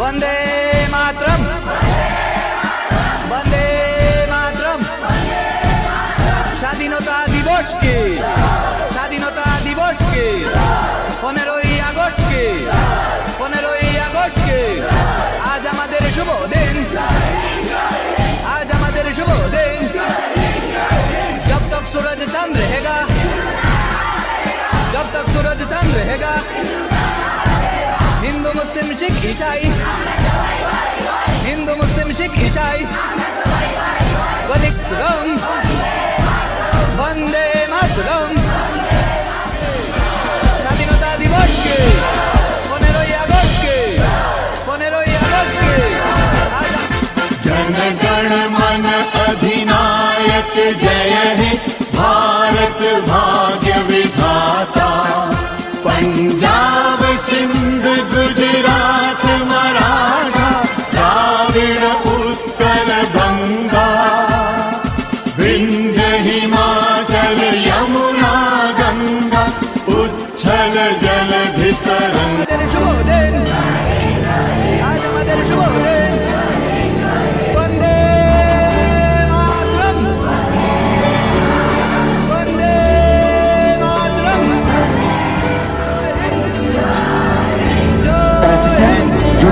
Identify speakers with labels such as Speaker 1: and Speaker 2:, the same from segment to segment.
Speaker 1: বন্দে মাতরম। বন্দে মাতরম। স্বাধীনতা দিবসকে স্বাধীনতা দিবসকে পনেরোই শিখ ইসাই হিন্দু মুসলিম শিখ ইসাই রং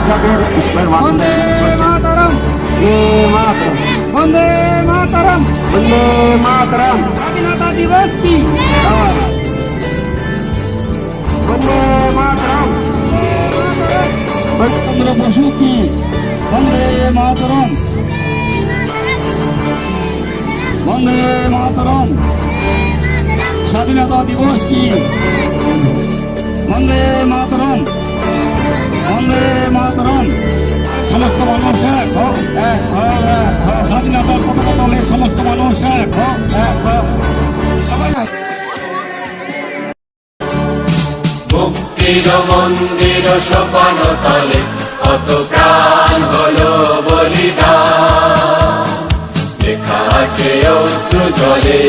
Speaker 1: वंदे मातरम
Speaker 2: वंदे मातरम वंदे मातरम स्वाधीनता दिवस की वंदे मातरम पंद्रह पशु की वंदे मातरम
Speaker 1: वंदे मातरम स्वाधीनता दिवस की वंदे मातरम বন্দে মাতরম
Speaker 3: সমস্ত মানুষ এক হোক, এক। স্বাধীনতার পতাকা তলে সমস্ত মানুষ এক হোক, এক। সবাই
Speaker 2: মুক্তির মন্দির সোপান তলে কত প্রাণ হলো বলিদান লেখা আছে অশ্রু জলে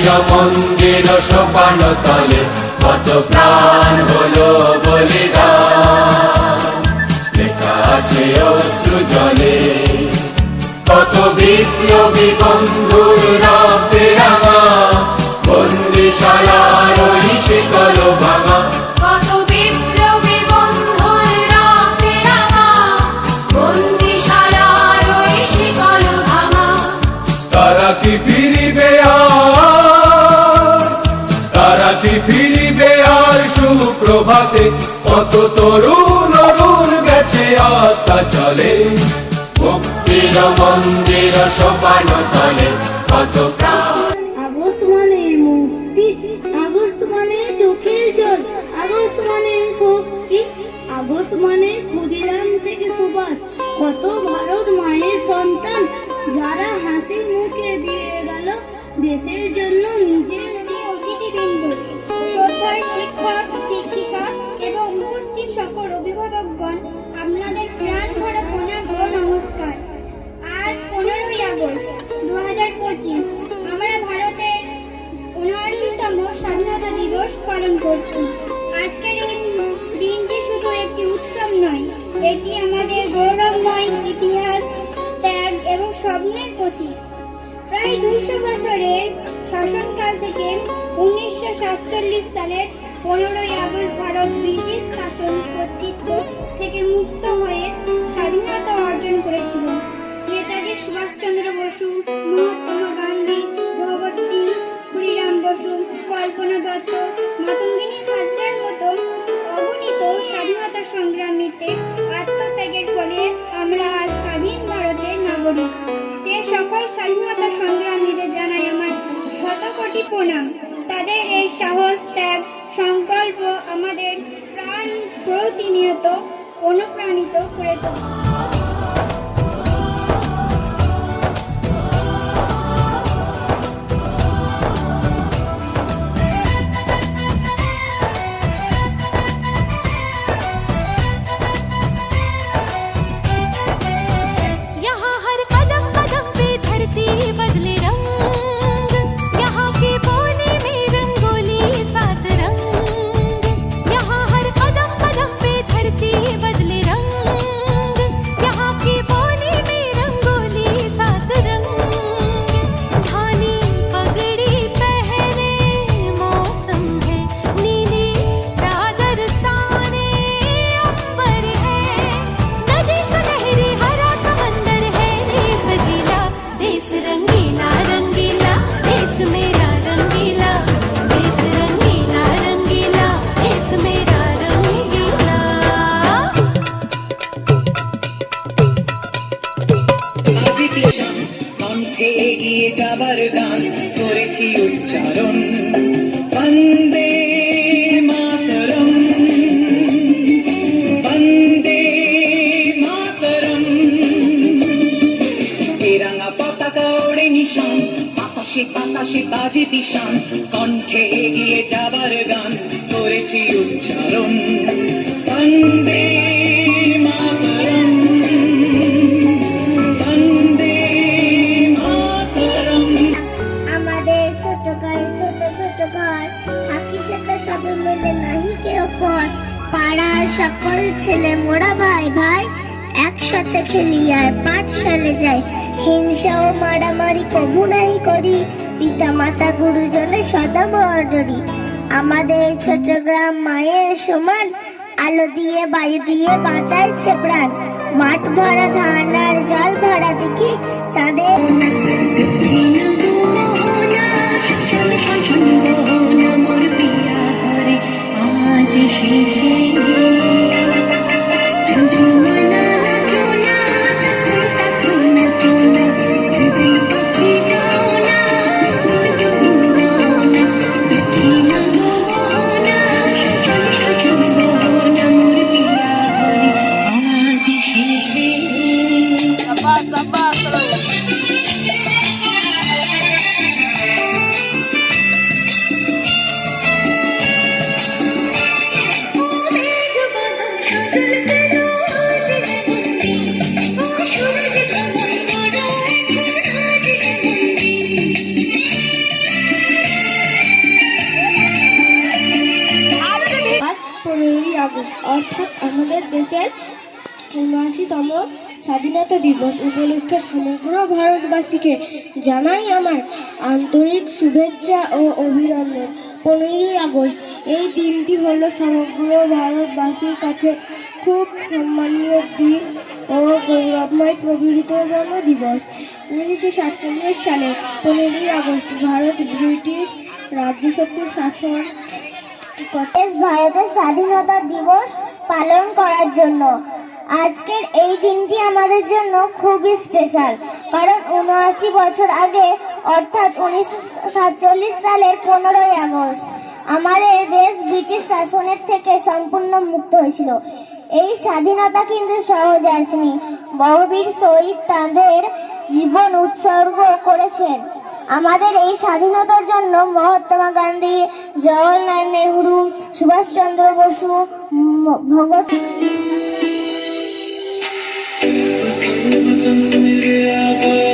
Speaker 2: মুক্তির মন্দির সোপান তলে কত প্রাণ হলো বলিদান। লেখা আছে অশ্রু জলে কত বিপ্লবী বন্ধুর।
Speaker 4: কত
Speaker 2: তরুণ অরুণ গেছে আস্থা চলে। মুক্তির মন্দির সোপান তলে কত
Speaker 5: পালন করছি। আজকের এই দিনটি শুধু একটি উৎসব নয়, এটি আমাদের গৌরবময় ইতিহাস, ত্যাগ এবং স্বপ্নের প্রতীক। প্রায় দুশো বছরের শাসনকাল থেকে উনিশশো সাতচল্লিশ সালের পনেরোই আগস্ট ভারত ব্রিটিশ শাসন কর্তৃত্ব থেকে মুক্ত হয়ে স্বাধীনতা অর্জন করেছিল। নেতাজি সুভাষচন্দ্র বসু, মহাত্মা গান্ধী, ভগৎ সিং ক্ষুদিরাম বসু, কল্পনা দত্ত সংগ্রামীতে আত্মত্যাগের ফলে আমরা আজ স্বাধীন ভারতের নাগরিক। সে সকল স্বাধীনতা সংগ্রামীদের জানাই আমার শত কোটি প্রণাম। তাদের এই সাহস, ত্যাগ, সংকল্প আমাদের প্রাণ প্রতিনিয়ত অনুপ্রাণিত করে তোলে।
Speaker 6: মারামারি নাই করি পিতা মাতা গুরুজনে সদা মর্ডরি আমাদের ছোট গ্রাম মায়ের সমান, আলো দিয়ে, বায়ু দিয়ে বাঁচাইছে প্রাণ। মাঠ ভরা ধান আর জল ভরা দেখি চাঁদের
Speaker 7: উনআশিতম স্বাধীনতা দিবস উপলক্ষে সমগ্র ভারতবাসীকে জানাই আমার আন্তরিক শুভেচ্ছা ও অভিনন্দন। পনেরোই আগস্ট, এই দিনটি হলো সমগ্র ভারতবাসীর কাছে খুব সম্মানীয় দিন ও গৌরবময় প্রবৃততম দিবস উনিশশো সাতচল্লিশ সালে পনেরোই আগস্ট ভারত ব্রিটিশ রাজ্যশক্তির শাসন
Speaker 6: ভারতের স্বাধীনতা দিবস পালন করার জন্য আজকের এই দিনটি আমাদের জন্য খুবই স্পেশাল কারণ উনআশি বছর আগে, অর্থাৎ উনিশশো সাতচল্লিশ সালের পনেরোই আগস্ট, আমাদের দেশ ব্রিটিশ শাসনের থেকে সম্পূর্ণ মুক্ত হয়েছিল। এই স্বাধীনতা কিন্তু সহজ আসেনি। বড়বীর শহীদ তাদের জীবন উৎসর্গ করেছেন। আমাদের এই স্বাধীনতার জন্য মহাত্মা গান্ধী, জওয়াহরলাল নেহরু, সুভাষচন্দ্র বসু ম- ভগৎ
Speaker 8: यहाँ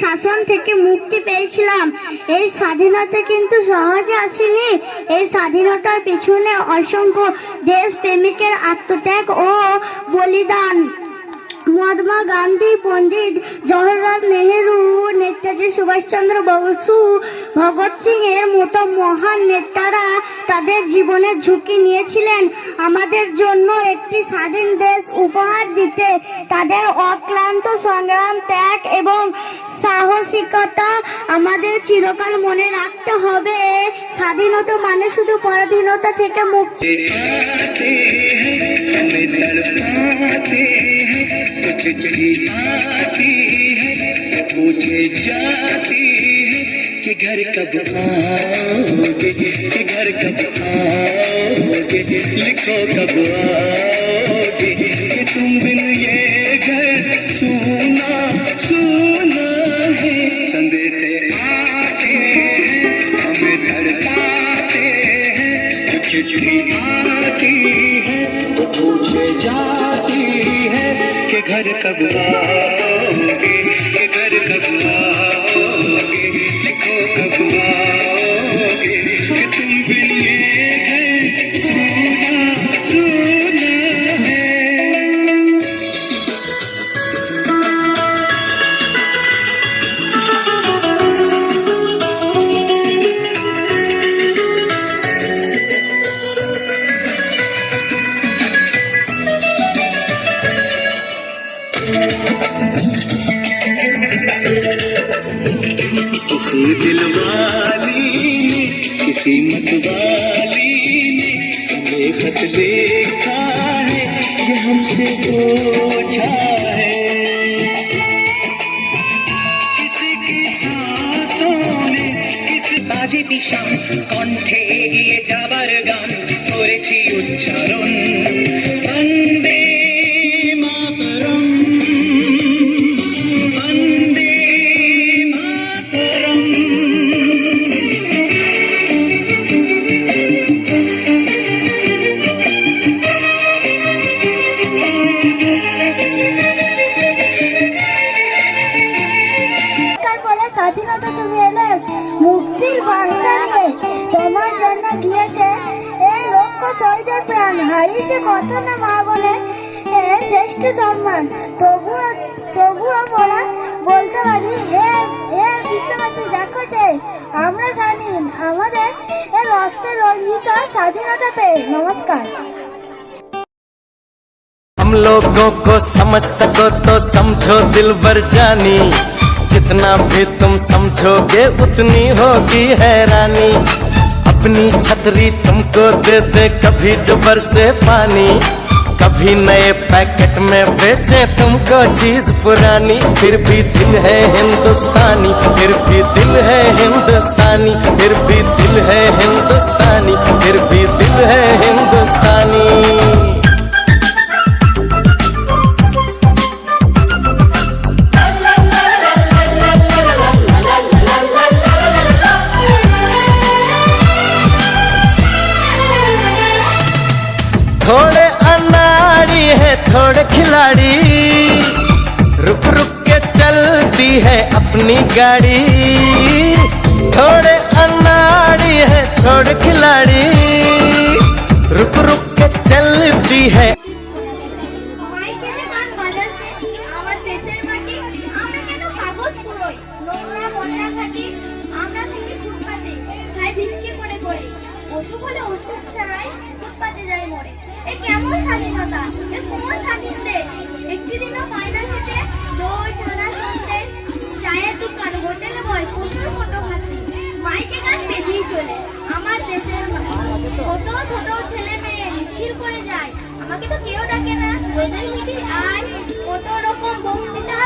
Speaker 6: শাসন থেকে মুক্তি পেয়েছিলাম। এই স্বাধীনতা কিন্তু সহজে আসেনি। এই স্বাধীনতার পিছনে অসংখ্য দেশপ্রেমিকের আত্মত্যাগ ও বলিদান। মহাত্মা গান্ধী, পণ্ডিত জওহরলাল নেহেরু, নেতাজি সুভাষচন্দ্র বসু, ভগৎ সিং এর মতো মহান নেতারা তাদের জীবনের ঝুঁকি নিয়েছিলেন। আমাদের জন্য একটি স্বাধীন দেশ উপহার দিতে তাদের অক্লান্ত সংগ্রাম, ত্যাগ এবং সাহসিকতা আমাদের চিরকাল মনে রাখতে হবে। স্বাধীনতা মানে শুধু পরাধীনতা থেকে মুক্তি।
Speaker 9: चिट्ठी आती है, पूछे जाती है कि घर कब आओगे, कि घर कब आओगे, लिखो कब आओगे। मतवाली ने ये खत देखा है ये हमसे पूछा है किसी की ने किसी
Speaker 6: बाजे भी शाम कौन थे হারিয়েছে কত না মা বলে এ শ্রেষ্ঠ সম্মান তবুও তবুও আমরা বলতে পারি হে হে বিশ্ববাসী দেখো যে আমরা স্বাধীন আমাদের এ রক্তে রঞ্জিত স্বাধীনতা পেয়ে নমস্কার
Speaker 2: हम लोगों को समझ सको तो समझो दिल भर जानी जितना भी तुम समझोगे उतनी होगी हैरानी अपनी छतरी तुमको दे दे, कभी जबर से पानी, कभी नए पैकेट में बेचे तुमको चीज़ पुरानी, फिर भी दिल है हिंदुस्तानी, फिर भी दिल है हिंदुस्तानी, फिर भी दिल है हिंदुस्तानी, फिर भी दिल है हिंदुस्तानी। अपनी गाड़ी। थोड़े अनाड़ी है थोड़े खिलाड़ी। रुक रुक के चलती है।
Speaker 6: বেরিয়ে চলে। আমার দেশের কত ছোট ছেলে মেয়ে মিছিল করে যায়। আমাকে তো কেউ ডাকে না। আয়। কত রকম বক্তৃতা।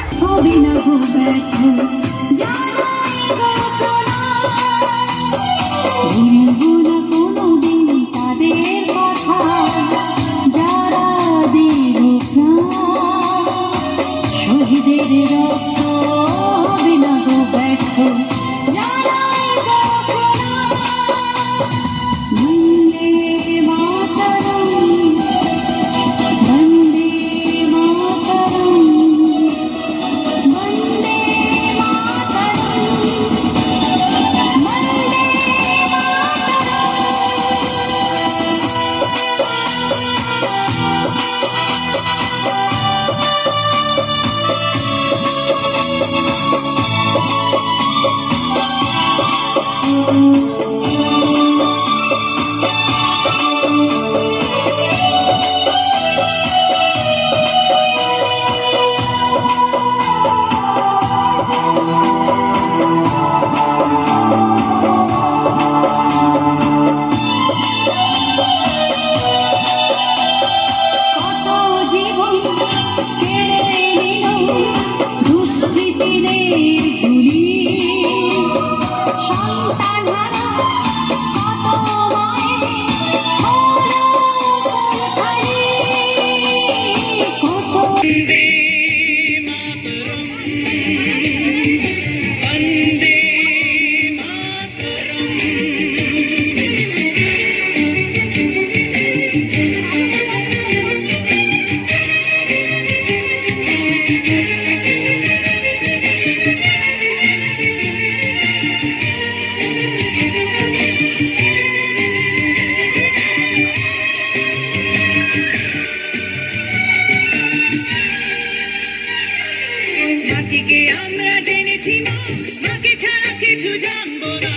Speaker 9: মাটিকে আমরা জেনেছি মা মাকে ছাড়া কিছু জানব না।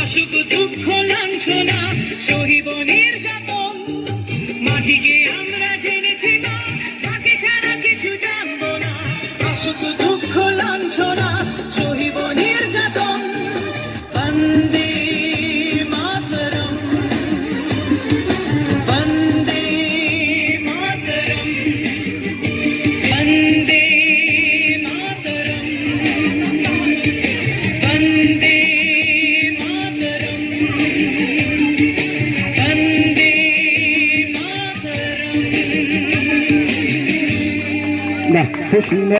Speaker 9: আসুক দুঃখ লাঞ্ছনা সহিব मशीन है।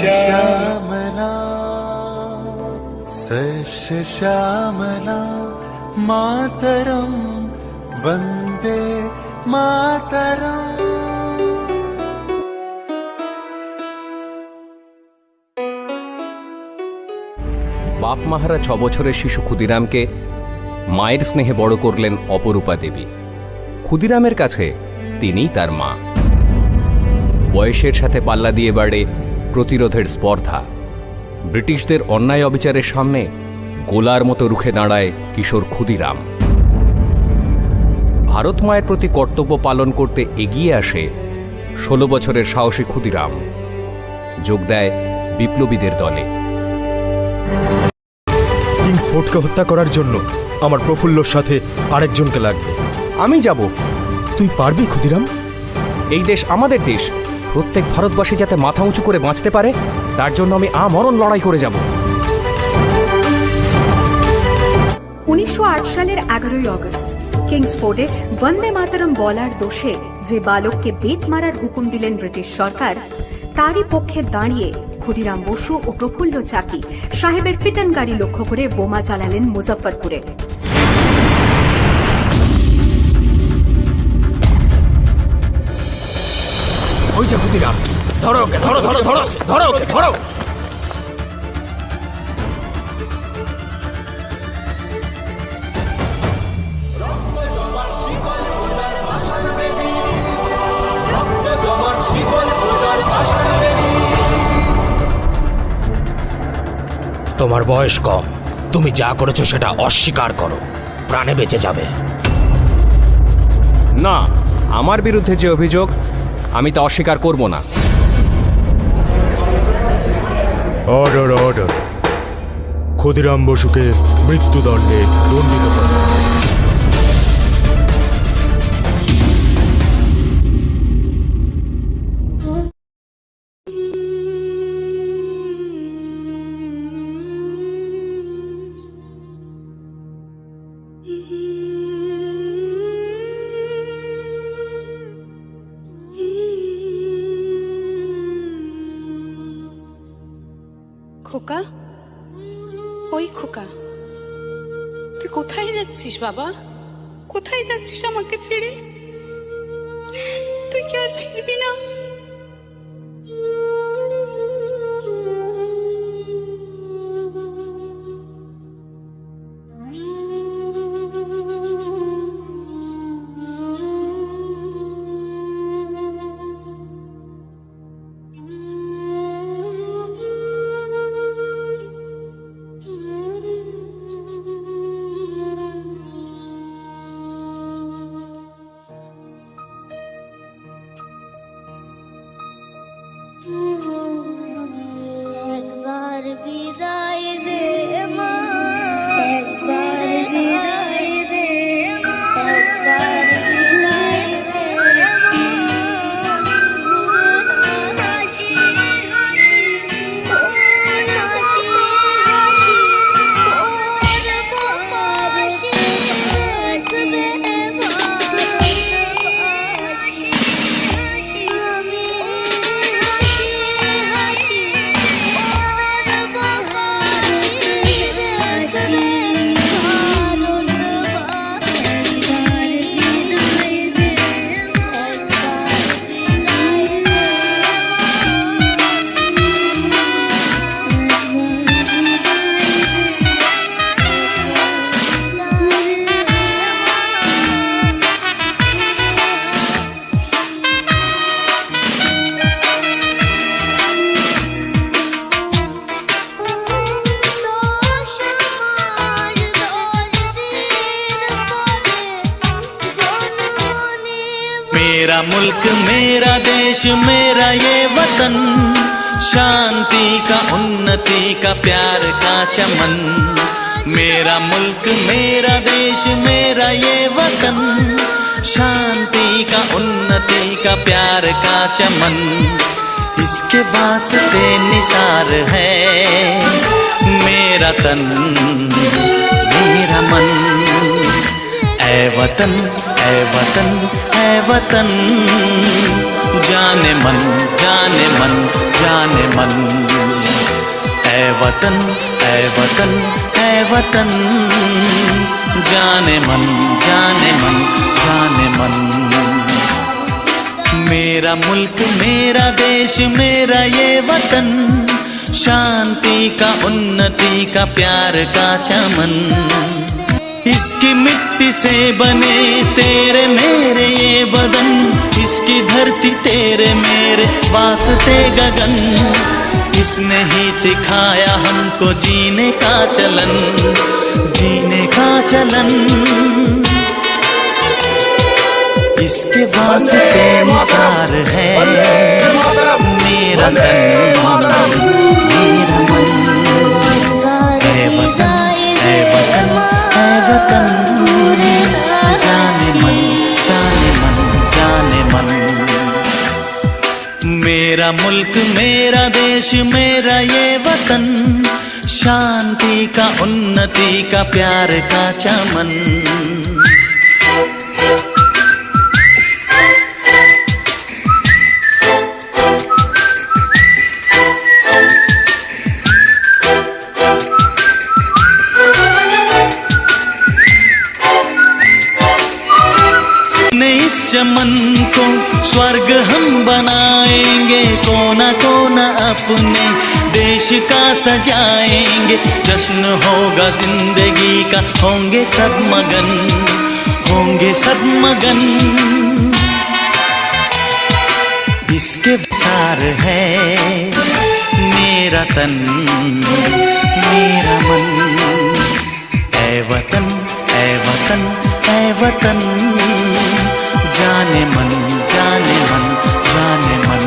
Speaker 9: श्यामला श्यामना श्यामना मातरम वंदे मातरम्।
Speaker 10: বাপ মাহারা ছ বছরের শিশু ক্ষুদিরামকে মায়ের স্নেহে বড় করলেন অপরূপা দেবী। ক্ষুদিরামের কাছে তিনিই তার মা। বয়সের সাথে পাল্লা দিয়ে বাড়ে প্রতিরোধের স্পর্ধা। ব্রিটিশদের অন্যায় অবিচারের সামনে গোলার মতো রুখে দাঁড়ায় কিশোর ক্ষুদিরাম। ভারত মায়ের প্রতি কর্তব্য পালন করতে এগিয়ে আসে ষোলো বছরের সাহসী ক্ষুদিরাম। যোগ দেয় বিপ্লবীদের দলে।
Speaker 11: কিংসফোর্ডকে হত্যা করার জন্য আমার প্রফুল্লর সাথে আরেকজনকে লাগবে।
Speaker 10: আমি যাব।
Speaker 11: তুই পারবি ক্ষুদিরাম?
Speaker 10: এই দেশ আমাদের দেশ। প্রত্যেক ভারতবাসী যাতে মাথা উঁচু করে বাঁচতে পারে তার জন্য আমি আমরণ লড়াই করে যাব।
Speaker 12: উনিশশো আট সালের এগারোই অগস্ট কিংসফোর্ডে বন্দে মাতরম বলার দোষে যে বালককে বেত মারার হুকুম দিলেন ব্রিটিশ সরকার তারই পক্ষে দাঁড়িয়ে ক্ষুদিরাম বসু ও প্রফুল্ল চাকি সাহেবের ফিটান গাড়ি লক্ষ্য করে বোমা চালালেন মুজফ্ফরপুরে।
Speaker 13: ধরো ধরো ধরো ধরো ধরো ধরো তোমার বয়স কম। তুমি যা করেছ সেটা অস্বীকার করো। প্রাণে বেঁচে যাবে।
Speaker 10: না আমার বিরুদ্ধে যে অভিযোগ আমি তা অস্বীকার করব না।
Speaker 11: অর্ডার অর্ডার ক্ষুদিরাম বসুকে মৃত্যুদণ্ডে দণ্ডিত করা।
Speaker 12: তুই কোথায় যাচ্ছিস বাবা? কোথায় যাচ্ছিস আমাকে ছেড়ে? তুই কি আর ফিরবি না?
Speaker 14: मेरा मुल्क, मेरा देश, मेरा ये वतन। शांति का, उन्नति का, प्यार का चमन। मेरा मुल्क, मेरा देश, मेरा ये वतन। शांति का, उन्नति का, प्यार का चमन। इसके वास्ते निसार है मेरा तन, मेरा मन। ऐ वतन ऐ वतन ऐ वतन। जाने मन जाने मन जाने मन। ऐ वतन ऐ वतन ऐ वतन। जाने मन जाने मन जाने मन। मेरा मुल्क, मेरा देश, मेरा ये वतन। शांति का, उन्नति का, प्यार का चमन। इसकी मिट्टी से बने तेरे मेरे ये बदन इसकी धरती तेरे मेरे वास्ते गगन। इसने ही सिखाया हमको जीने का चलन जीने का चलन। इसके वास्ते निसार है मेरा तन जाने मन जाने मन जाने मन मेरा मुल्क, मेरा देश, मेरा ये वतन, शांति का, उन्नति का, प्यार का चमन। चमन को स्वर्ग हम बनाएँगे, कोना कोना अपने देश का सजाएँगे। जश्न होगा ज़िंदगी का, होंगे सब मगन, होंगे सब मगन। इसके सार है मेरा तन, मेरा मन। ऐ वतन ऐ वतन ऐ वतन। जाने मन जाने मन जाने मन।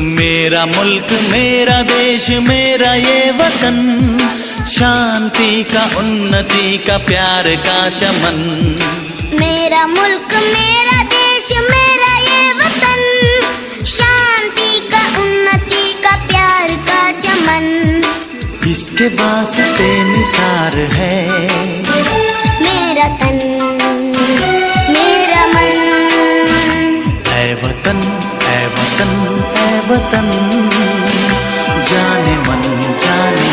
Speaker 14: मेरा मुल्क मेरा देश मेरा ये वतन। शांति का उन्नति का प्यार का चमन।
Speaker 15: मेरा मुल्क मेरा देश मेरा ये वतन। शांति का उन्नति का प्यार का चमन।
Speaker 14: इसके वास्ते निसार है।
Speaker 15: मेरा तन
Speaker 14: वतन जाने मन जाने